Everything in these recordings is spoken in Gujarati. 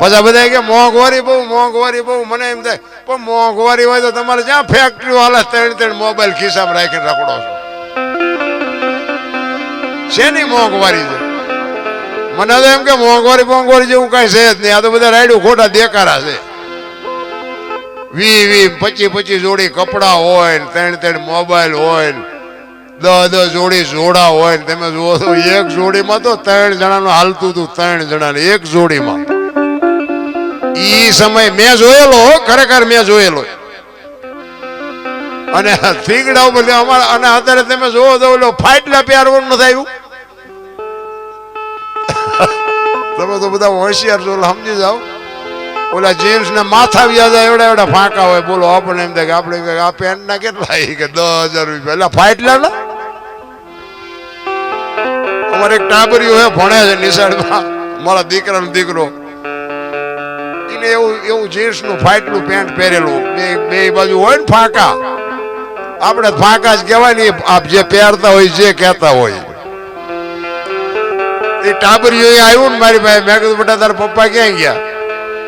પછી બધા કે મોંઘવારી બહુ મોંઘવારી બહુ. મને એમ થાય, પણ મોંઘવારી હોય તો તમારે જ્યાં ફેક્ટરીઓ હાલે, ત્રણ ત્રણ મોબાઈલ ખિસ્સામાં રાખીને રખડો છો. શેની મોંઘવારી છે? મને તો એમ કે મોંઘવારી મોંઘવારી જેવું કઈ છે જ નહીં. આ તો બધા રાયડું ખોટા દેકારા છે. વી વી, પચી પચી જોડી કપડા હોય ને ત્રણ ત્રણ મોબાઈલ હોય ને દસ દસ જોડી જોડા હોય ને તમે જુઓ તો એક જોડીમાં તો ત્રણ જણાનું હાલતું હતું, ત્રણ જણાને એક જોડીમાં. ઈ સમય મેં જોયેલો ખરેખર મેં જોયેલો. અને થીગડા ઉપર અમારા અને અત્યારે તમે જોવો તો ઓલો ફાટલા પહેરવાનું નથી આવ્યું. તમે તો બધા હોશિયાર છો સમજી જાઓ. ઓલા જેમ્સ ને માથા વ્યાજ એવડા એવડા ફાંકા હોય. બોલો, આપણને એમ થાય કે આપણે આ પેન્ટ ના કેટલા કે દસ હજાર રૂપિયા. એટલે ફાટલા ના? અમારે એક ટાબરિયું હે, ભણે છે નિશાળમાં. મારા દીકરાનો દીકરો. એને એવું એવું જીન્સનું ફાટલું પેન્ટ પહેરેલું. બે બે બાજુ હોય ને ફાંકા. આપણે ફાંકા જ કહેવાય ને આપ જે પહેરતા હોય, જે કહેતા હોય. એ ટાબરીઓ આવ્યું ને મારી પાસે. મેં કીધું, બેટા, તારા પપ્પા ક્યાં ગયા?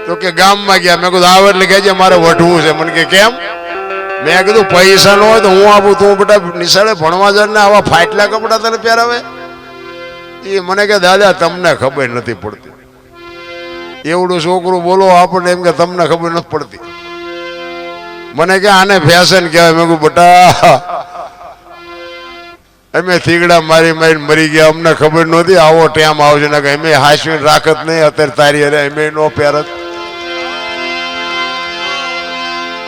તો કે, ગામમાં ગયા. મેં કીધું આવે એટલે કહેજે મારે વઢવું છે. મને કે, કેમ? મેં કીધું, પૈસા ન હોય તો હું આપું, તું બેટા નિશાળે ભણવા જાય ને આવા ફાટલા કપડા તને પહેરાવે? એ મને કે, દાદા, તમને ખબર નથી પડતી. એવડું છોકરું બોલો, આપણને એમ કે તમને ખબર નથી પડતી. મને કે આને ફેશન કહેવાય. મેં કહું બટા, અમે થીગડા મારી મારીને મરી ગયા. અમને ખબર નહોતી. આવો ટેમ આવશે. ને કે અમે હાસવીને રાખત નહીં. અત્યારે તારી અરે અમે નો પહેરત.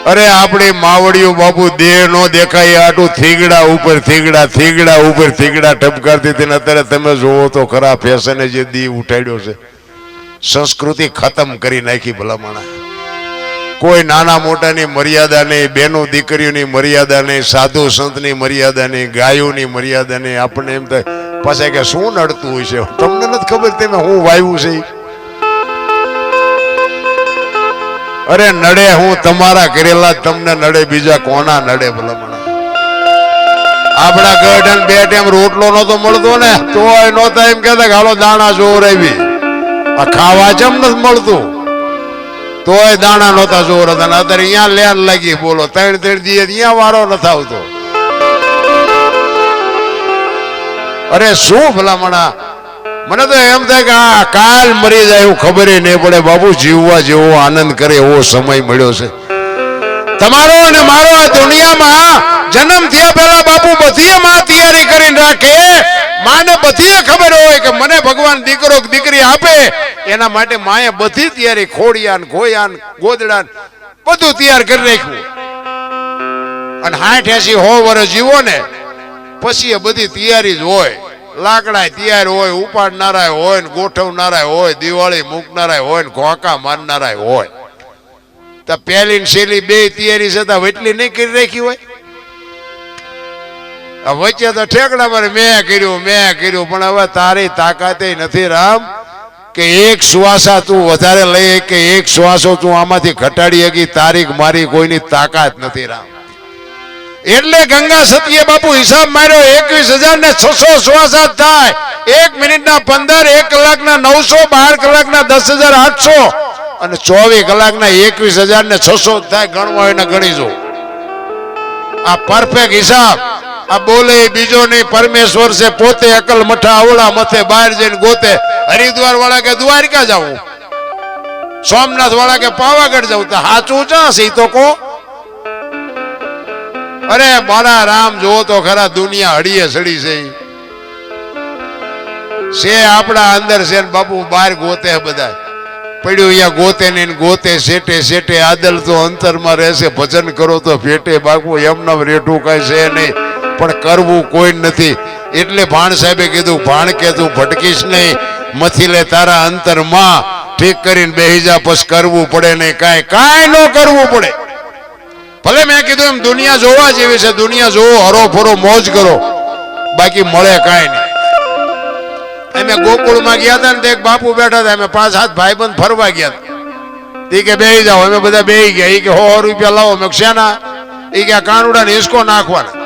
અરે, આપણી માવડીઓ બાપુ, દેહ નો દેખાય. આટું થીગડા ઉપર થીગડા થીગડા ઉપર થીગડા ઠપકારતી હતી અત્યારે તમે જોવો તો ખરા ફેશને જે દી ઉઠાડ્યો છે. સંસ્કૃતિ ખતમ કરી નાખી ભલામણા કોઈ નાના મોટાની મર્યાદા નહીં બહેનો દીકરીઓની મર્યાદા નહીં, સાધુ સંતની મર્યાદા નહીં, ગાયોની મર્યાદા નહીં. આપણને એમ થાય, પાછા કે શું નડતું હોય છે? તમને નથી ખબર તમે હું વાવ્યું છે? અરે નડે હું તમારા કરેલા તમને નડે, બીજા કોના નડે ભલામણા આપણા ગઢ બે ટાઈમ રોટલો નતો મળતો ને, તોય નહોતા એમ કહેતા હાલો દાણા જોર આવી. આ ખાવા જેમ નથી મળતું. તોય દાણા નહોતા જોર હતા અત્યારે અહીંયા લેન લાગી. બોલો, ત્રણ ત્રણ દી અહીંયા વારો નથી આવતો. અરે શું ભલામણા? મને તો એમ થાય કે આ કાલ મરી જાય એવું ખબર નહીં પડે. બાબુ જીવવા જેવો આનંદ કરે એવો સમય મળ્યો છે. તમારો અને મારો આ દુનિયામાં જન્મ થયા પહેલા બાપુ બધી માં તૈયારી કરીને રાખે માને બધી ખબર હોય કે મને ભગવાન દીકરો દીકરી આપે, એના માટે માએ બધી તૈયારી ખોડિયાન ખોયાન ગોદડાન, બધું તૈયાર કરી રાખ્યું અને હાઠ એસી હો વર્ષ જીવો ને, પછી એ બધી તૈયારી જ હોય. લાકડા તૈયાર હોય ઉપાડનારા હોય, ને ગોઠવનારા હોય, દિવાળી મૂકનારા હોય, ને ઘોકા મારનારા હોય. તો પહેલી છેલ્લી બે તૈયારી છતાં એટલી નહીં કરી રાખી હોય? વચ્ચે તો ઠેકડા પર મેં કર્યું મેં કર્યું, પણ હવે તારી તાકાતે નથી રામ કે એક શ્વાસા તું વધારે લઈ કે એક શ્વાસો તું આમાંથી ઘટાડી શકી તારીખ મારી કોઈની તાકાત નથી રામ. એટલે ગંગા સતીએ બાપુ હિસાબ માર્યો, એકવીસ હજાર ને છસો શ્વાસા થાય. એક મિનિટના પંદર, એક કલાકના નવસો, બાર કલાકના દસ હજાર આઠસો અને ચોવીસ કલાકના એકવીસ હજાર ને છસો થાય. ગણવા એને ગણીજો આ પરફેક્ટ હિસાબ. આ બોલે બીજો નહીં, પરમેશ્વર છે, પોતે અકલ મઠા અવળા મથે બહાર જઈને ગોતે. હરિદ્વાર વાળા કે, દ્વારકા જાવું સોમનાથ વાળા કે, પાવાગઢ જવું તો સાચું ચા છે તો કો અરે મારા રામ જો તો ખરા દુનિયા હડીએ સડી છે સે આપણા અંદર છે ને બાપુ, બહાર ગોતે બધા. પડ્યું અહીંયા ગોતે ને ગોતે સેટે સેટે આદલ તો અંતરમાં રહેશે, ભજન કરો તો ફેટે બાપુ એમને રેઠું કઈ છે નહીં. પણ કરવું કોઈ નથી. એટલે ભાણ સાહેબે કીધું, ભાણ કે તું ભટકીશ નહીં. મથી લે તારા અંતરમાં. ઠીક કરીને બેહી જા પછી કરવું પડે નહીં. કાંઈ કાંઈ ન કરવું પડે. ભલે મેં કીધું એમ, દુનિયા જોવા જેવી છે. દુનિયા જોવો હરો ફરો મોજ કરો. બાકી મળે કાંઈ નહીં. અમે ગોકુળમાં ગયા હતા ને એક બાપુ બેઠા હતા. અમે પાંચ, સાત ભાઈબંધ ફરવા ગયા હતા. એ કે, બેહી જાઓ. અમે બધા બેહી ગયા. એ કે, હો રૂપિયા લાવો. મેં શેના? ઈ કે કાનુડા ને હિસકો નાખવાના.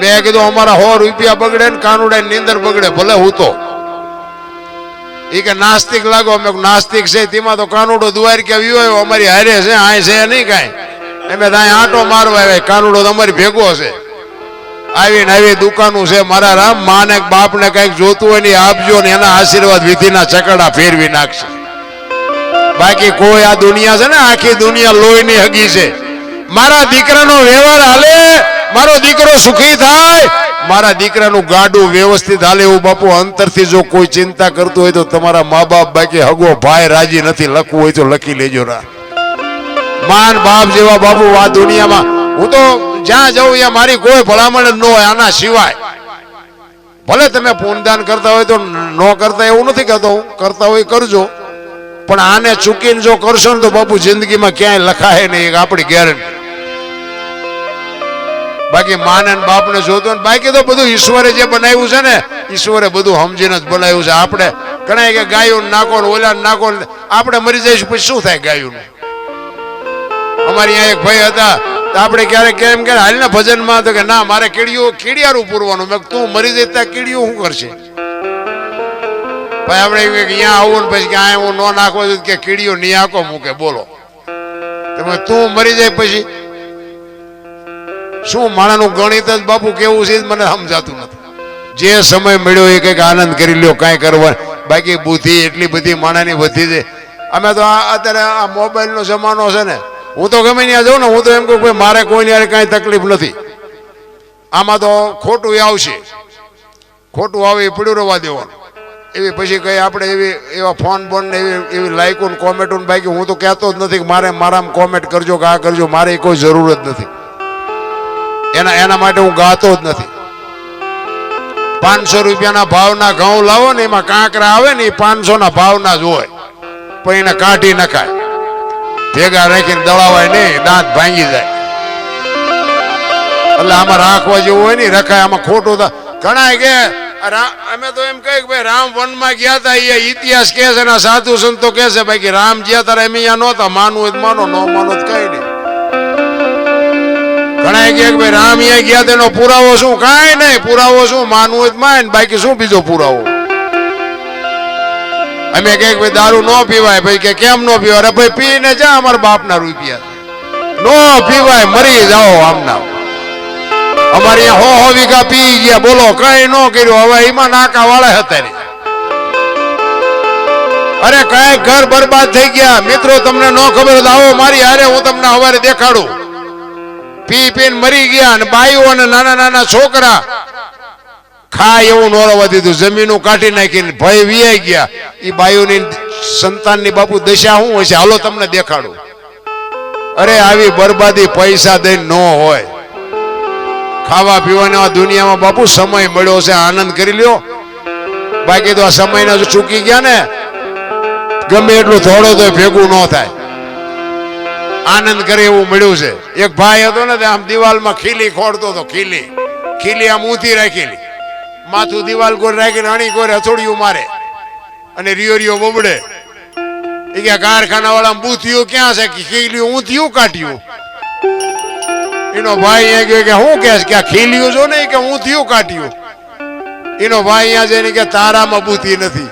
મેં કીધું, અમારા સો રૂપિયા બગડે ને કાનુડા નીંદર બગડે, ભલે હું તો. એ કે, નાસ્તિક લાગો. અમે નાસ્તિક છે, તેમાં તો કાનુડો દુવાર કે આવ્યો અમારી હારે છે આ છે નહીં કાંઈ. એમ ત્યાં આંટો મારવા આવ્યા કાનુડો તમારી ભેગો છે. આવીને આવી દુકાનું છે, મારા રામ, માને બાપ બાપને કંઈક જોતું હોય ને આપજો ને એના આશીર્વાદ વિધિના ચકડા ફેરવી નાખશે. બાકી કોઈ આ દુનિયા છે ને, આખી દુનિયા લોહીની હગી છે. મારા દીકરાનો વ્યવહાર હાલે, મારો દીકરો સુખી મારા દીકરાનું ગાડું વ્યવસ્થિત હાલે એવું બાપુ, અંતરથી જો કોઈ ચિંતા કરતું હોય તો તમારા મા બાપ બાકી હગો ભાઈ રાજી નથી, લખવું હોય તો લખી લેજો ના માન બાપ જેવા બાપુ આ દુનિયામાં. હું તો જ્યાં જઉં ત્યાં મારી કોઈ ભલામણ ન હોય આના સિવાય. ભલે તમે પૂનદાન કરતા હોય તો ન કરતા એવું નથી કહેતો, હું કરતા હોય કરજો. પણ આને ચૂકીને જો કરશો ને તો બાપુ જિંદગીમાં ક્યાંય લખાય નહીં આપણી ગેરંટી. બાકી માને ને બાપને જોતો ને બાકી તો બધું ઈશ્વરે જે બનાવ્યું છે ને, ઈશ્વરે બધું સમજીને જ બનાવ્યું છે. આપણે ઘણા કે ગાયું નાખો ને ઓલા નાખો આપણે મરી જઈશું, પછી શું થાય ગાયું અમારી અહીંયા એક ભાઈ હતા આપણે ક્યારેક કેમ કે હાલ ને ભજનમાં તો કે ના, મારે કીડીઓ, કીડિયારું પૂરવાનું. મેં તું મરી જઈ ત્યાં કીડીઓ શું કરશે? ભાઈ આપણે અહીંયા આવું ને પછી કે આ હું ન નાખો કે કીડીઓ આખો મૂકે, બોલો. તમે તું મરી જાય પછી શું માણાનું ગણિત જ બાપુ કેવું છે મને સમજાતું નથી. જે સમય મળ્યો એ કંઈક આનંદ કરી લ્યો, કાંઈ કરવા બાકી બુદ્ધિ એટલી બધી માણાની વધી છે. અમે તો આ અત્યારે આ મોબાઈલનો જમાનો છે ને, હું તો ગમે ત્યાં જાઉં ને, હું તો એમ કહું કે મારે કોઈની હારે કાંઈ તકલીફ નથી. આમાં તો ખોટું આવશે. ખોટું આવે એ પડ્યું રહેવા દેવાનું. એવી પછી કંઈ આપણે એવી, એવા ફોન બોન ને એવી એવી લાઇકુન ને કોમેન્ટો ને બાકી હું તો કહેતો જ નથી કે મારે મારામાં કોમેન્ટ કરજો કે આ કરજો, મારે કોઈ જરૂર જ નથી. એના એના માટે હું ગાતો જ નથી. પાંચસો રૂપિયાના ભાવના ઘઉં લાવો ને એમાં કાંકરા આવે ને એ પાંચસો ના ભાવના જ હોય. પણ એને કાઢી નખાય. ભેગા રાખીને દળાવાય નહીં, દાંત ભાંગી જાય. એટલે આમાં રાખવા જેવું હોય નહીં રખાય, આમાં ખોટું ઘણા કે અમે તો એમ કહીએ કે ભાઈ રામ વનમાં ગયા હતા એ ઇતિહાસ કહે છે સાધુ સંતો કહે છે ભાઈ કે રામ જ્યાં તારે એમ અહીંયા નહોતા, માનવું માનો, ન માનો જ કઈ નહીં. ઘણા કે ભાઈ, રામ અહીંયા ગયા તેનો પુરાવો શું? કાંઈ નહીં, પુરાવો શું? માનવું હોય માન બાકી શું બીજો પુરાવો? અમે કહે ભાઈ, દારૂ ન પીવાય. ભાઈ કે કેમ ન પીવાય? અરે ભાઈ, પીને જા, અમારા બાપના રૂપિયા. નો પીવાય, મરી જાઓ આમના. અમારે હો હો વીઘા પી ગયા. બોલો, કઈ ન કર્યું. હવે એમાં નાકા વાળા હતા રે. અરે કઈ ઘર બરબાદ થઈ ગયા. મિત્રો, તમને ન ખબર આવો મારી હારે, હું તમને હવારે દેખાડું. પી પીને મરી ગયા અને બાઈઓ અને નાના નાના છોકરા ખાય એવું નોરવા દીધું. જમીનું કાઢી નાખીને ભય વિયાઈ ગયા. એ બાયુની સંતાનની બાપુ દશા શું હોય છે હાલો તમને દેખાડું. અરે આવી બરબાદી પૈસા દઈને ન હોય. ખાવા પીવાના દુનિયામાં બાપુ સમય મળ્યો છે, આનંદ કરી લ્યો. બાકી તો આ સમયને ચૂકી ગયા ને, ગમે એટલું થોડો તો ભેગું ન થાય. આનંદ કરે એવું મળ્યું છે. એક ભાઈ હતો ને આમ દિવાલમાં ખીલી ખોડતો હતો, ખીલી. ખીલી આમ ઊંધી રાખેલી. માથું દિવાલ કોર રાખીને અણી કોર હથોડિયું મારે. અને રિયો રિયો બબડે એ કે કારખાના વાળા બૂથિયું ક્યાં છે? કે ખીલી ઊંધિયું કાઢ્યું. એનો ભાઈ અહીંયા ગયો કે છે કે આ ખીલ્યું છો ને કે હું થયું કાઢ્યું. એનો ભાઈ અહીંયા જઈને કે તારામાં બૂથી નથી.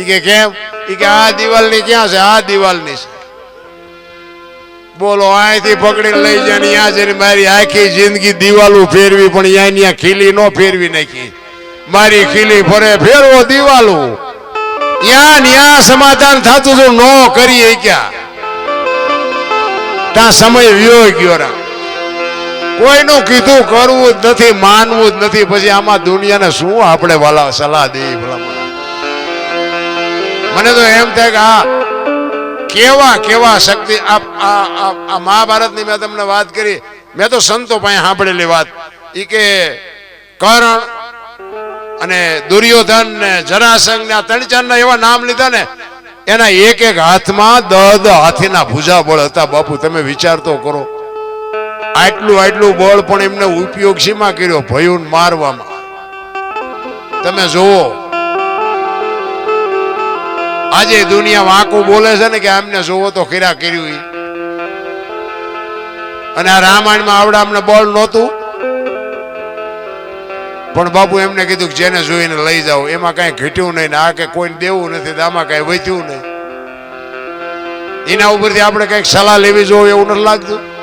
એ કે કેમ? એ કે આ દિવાલની ક્યાં છે? આ દિવાલની છે. બોલો, અહીંથી પકડી લઈ જાય અહીંયા મારી આખી જિંદગી દિવાલું ફેરવી, પણ અહીંયા ખીલી નો ફેરવી નાખી. મારી ખીલી ફરે, ફેરવો દિવાલું. ત્યાં ન્યા સમાધાન થતું હતું, નો કરીએ ક્યાં ત્યાં સમય વ્યો ગયો રા કોઈનું કીધું કરવું જ નથી, માનવું જ નથી, પછી આમાં દુનિયાને શું આપણે વાલા સલાહ દઈએ મને તો એમ થાય કે આ કેવા કેવા શક્તિ? આ મહાભારતની મેં તમને વાત કરી. મેં તો સંતો પાસે સાંભળેલી વાત. એ કે કર્ણ અને દુર્યોધન ને જરાસંઘ ને આ ત્રણ ચાર ના એવા નામ લીધા ને, એના એક એક હાથમાં દહ દહ હાથીના ભૂજા બળ હતા. બાપુ, તમે વિચાર તો કરો. આટલું આટલું બળ પણ એમને ઉપયોગ શીમાં કર્યો ભયું મારવામાં. તમે જુઓ આજે દુનિયા વાંકું બોલે છે ને કે આમને જોવો તો ખીરા કર્યું. અને આ રામાયણમાં આવડા અમને બળ નહોતું. પણ બાપુ એમને કીધું કે જેને જોઈને લઈ જાઓ. એમાં કાંઈ ઘટ્યું નહીં આ કે કોઈને દેવું નથી આમાં કાંઈ વધ્યું નહીં. એના ઉપરથી આપણે કંઈક સલાહ લેવી જોઈએ એવું નથી લાગતું.